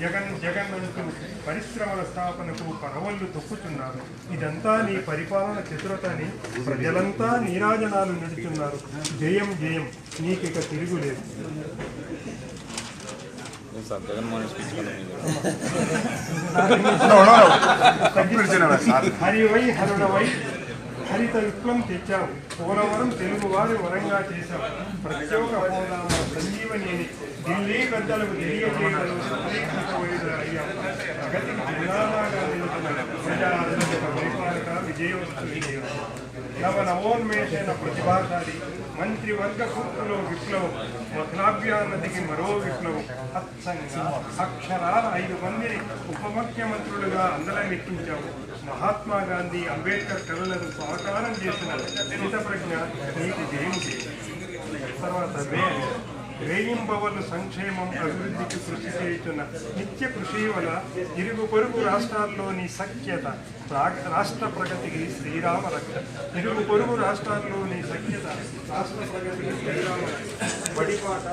జగన్ జగన్ అంటూ పరిశ్రమల స్థాపనకు పరవళ్ళు తొక్కుతున్నారు. ఇదంతా నీ పరిపాలన చతురతని ప్రజలంతా నీరాజనాలు నిడుతున్నారు జయం జయం. నీకిక తిరుగులేదు సార్ జగన్మోహన్ స్పీచ్ హరివై హరుడవై హరిత విప్లవం తెచ్చాం పోలవరం తెలుగువారి వరంగా చేశాం ప్రత్యేక హోదా సంజీవని ఢిల్లీ పెద్దలకు తెలియజేయగలవు సఫలీకృతమైనది అయ్యావు నిలుతున్న పరిపాలక విజయం నవ నవోన్మేషణ ప్రతిభాశాలి మంత్రివర్గ పూర్తిలో విప్లవం మధురాభ్యానదికి మరో విప్లవం. అచ్చంగా అక్షరాల ఐదు మందిని ఉప ముఖ్యమంత్రులుగా అందరం ఎక్కించావు మహాత్మా గాంధీ అంబేద్కర్ కళలను సాకారం చేసిన స్థిత ప్రజ్ఞ నీకు జయం తర్వాత వే వేయింబవలు సంక్షేమం అభివృద్ధికి కృషి చేయుతున్న నిత్య కృషి వల్ల ఇరుగు పొరుగు రాష్ట్రాల్లోని సఖ్యత రాష్ట్ర ప్రగతికి శ్రీరామ రక్ష. ఇరుగు పొరుగు రాష్ట్రాల్లోని సఖ్యత రాష్ట్ర ప్రగతికి శ్రీరామ రక్ష. బడిపాట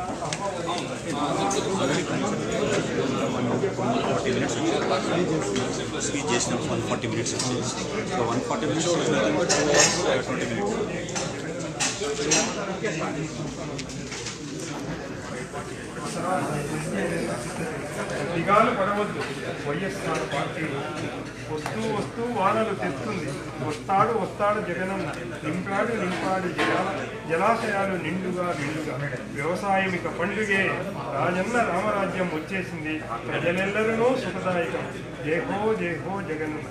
చేసిన one forty minutes one forty minutes twenty minutes దిగాలు పడవద్దు. వైఎస్ఆర్ పార్టీ వస్తూ వస్తూ వానలు తెస్తుంది. వస్తాడు వస్తాడు జగనన్న. నింపాడు నింపాడు జలా జలాశయాలు నిండుగా నిండుగా. వ్యవసాయం ఇక పండుగే. రాజన్న రామరాజ్యం వచ్చేసింది. ప్రజలెల్లరినూ సుఖదాయకం. జయహో జయహో జగనన్న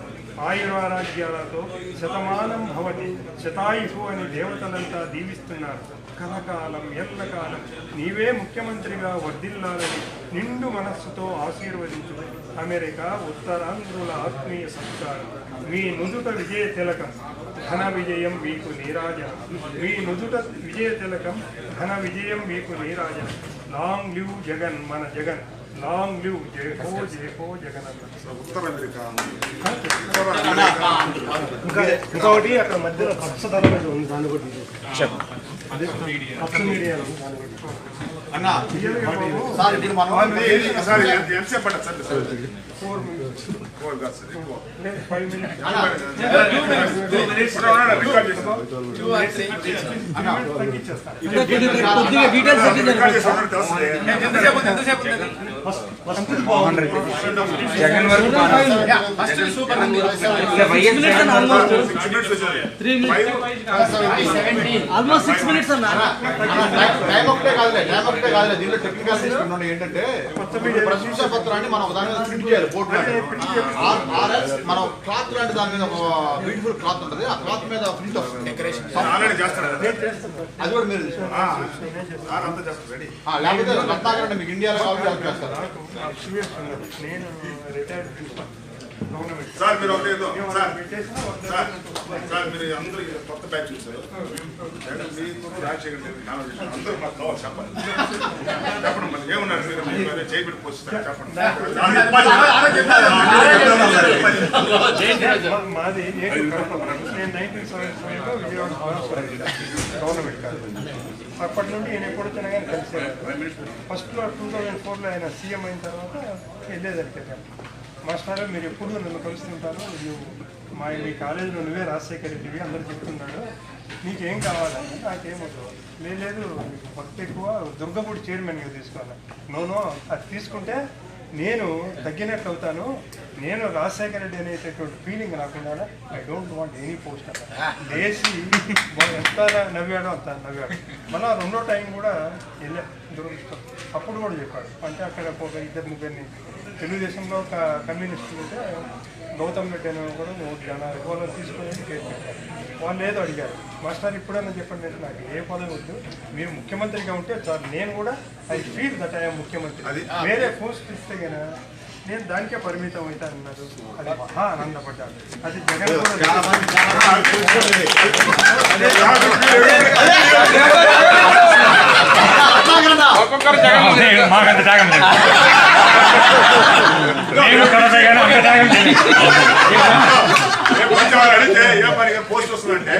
ఆయురారాజ్యాలతో శతమానం భవతి. శతాయుషు అని దేవతలంతా దీవిస్తున్నారు. కలకాలం ఎల్లకాలం నీవే ముఖ్యమంత్రిగా వర్ధిల్లాలని నిండు మనస్సుతో ఆశీర్వదించు. అమెరికా ఉత్తరాంధ్రుల ఆత్మీయ సత్కారం మీ నుదుట విజయ తిలకం ఘన విజయం మీకు నీరాజ. మీ నుదుట విజయ తిలకం ఘన విజయం మీకు నీరాజ. లాంగ్ లివ్ జగన్ మన జగన్. లాంగ్ లివ్ జయ హో జయ హో జగన్ అన్న ఉత్తర అమెరికా ఇంకొకటి అక్కడ మధ్యలో పచ్చ ధర మీద ఉంది దాన్ని కూడా తీసేసి. అదే పచ్చ మీడియాలో ఉంది, దాన్ని కూడా తీసేసి. అన్న సార్ ఇప్పుడు మనం జగన్ వరకు ఆల్మోస్ట్ సిక్స్ మినిట్స్ అన్న కాదులే దీంట్లో టెక్నికల్ తీసుకుంటుండే ఏంటంటే ప్రశంసా పత్రాన్ని మనం దాని మీద ప్రింట్ చేయాలి బోర్డు మనం క్లాత్ లాంటి దాని మీద ఒక బ్యూటిఫుల్ క్లాత్ ఉంటుంది. ఆ క్లాత్ మీద ప్రింట్ వస్తుంది కదా? అది కూడా మీరు లేకపోతే రత్నాకర్ అంటే మీకు ఇండియాలో కావాలి చేస్తారు. సార్ మీరు ఒకటి సార్ సార్ మీరు అందరూ కొత్త బ్యాచ్ చూసారు. రాజశేఖర్ అందరూ మాకు కావాలి చెప్పండి మరి ఏమున్నారు మీరు మీరు అదే చేయబెట్టి పోస్తారు చెప్పండి మాది నేను నేను నైన్టీన్ సెవెంటీ ఫైవ్లో విజయవాడ గవర్నమెంట్ కాదు అప్పటి నుండి నేను ఎప్పుడు వచ్చినా కానీ కలిసేది ఫస్ట్లో టూ థౌజండ్ ఫోర్లో ఆయన సీఎం అయిన తర్వాత వెళ్ళేదానికి మాస్టర్ మీరు ఎప్పుడు నన్ను కలుస్తుంటారు మా ఇది కాలేజీలో నువ్వే రాజశేఖర్ రెడ్డివి అందరూ చెప్తున్నాడు నీకేం కావాలంటే నాకేమొద్దు. లేదు లేదు మీకు భక్తి ఎక్కువ దుర్గపూడి చైర్మన్గా తీసుకోవాలి. నోనో అది తీసుకుంటే నేను తగ్గినట్లు అవుతాను. నేను రాజశేఖర రెడ్డి అనేటటువంటి ఫీలింగ్ నాకు ఉండాలి? I don't want any post అన్న లేచి ఎంత నవ్వాడో అంత నవ్వాడు. మళ్ళీ రెండో టైం కూడా వెళ్ళా. దురదృష్టం అప్పుడు కూడా చెప్పాడు. అంటే అక్కడ ఒక ఇద్దరు ముగ్గురిని తెలుగుదేశంలో ఒక కమ్యూనిస్టులు ఉంటే గౌతమ్ రెడ్డి అనే కూడా మూడు జనాలు వాళ్ళు తీసుకొని కేసు పెట్టారు. వాళ్ళు ఏదో అడిగారు. మాస్టర్ ఇప్పుడన్నా చెప్పండి అంటే నాకు ఏ పదవి వద్దు. మీరు ముఖ్యమంత్రిగా ఉంటే చాలు. నేను కూడా ఐ ఫీల్ దట్ ఐఎమ్ ముఖ్యమంత్రి. అది- వేరే పోస్ట్ ఇస్తే గన నేను దానికే పరిమితం అవుతాను అన్నారు అది మహా ఆనందపడ్డాను అది జగన్ ఒక్కొక్కరు జగన్ నేను త్యాగం కానీ అంత త్యాగం చేయలేదు అడిగితే ఏ పోస్ట్ వస్తుందంటే?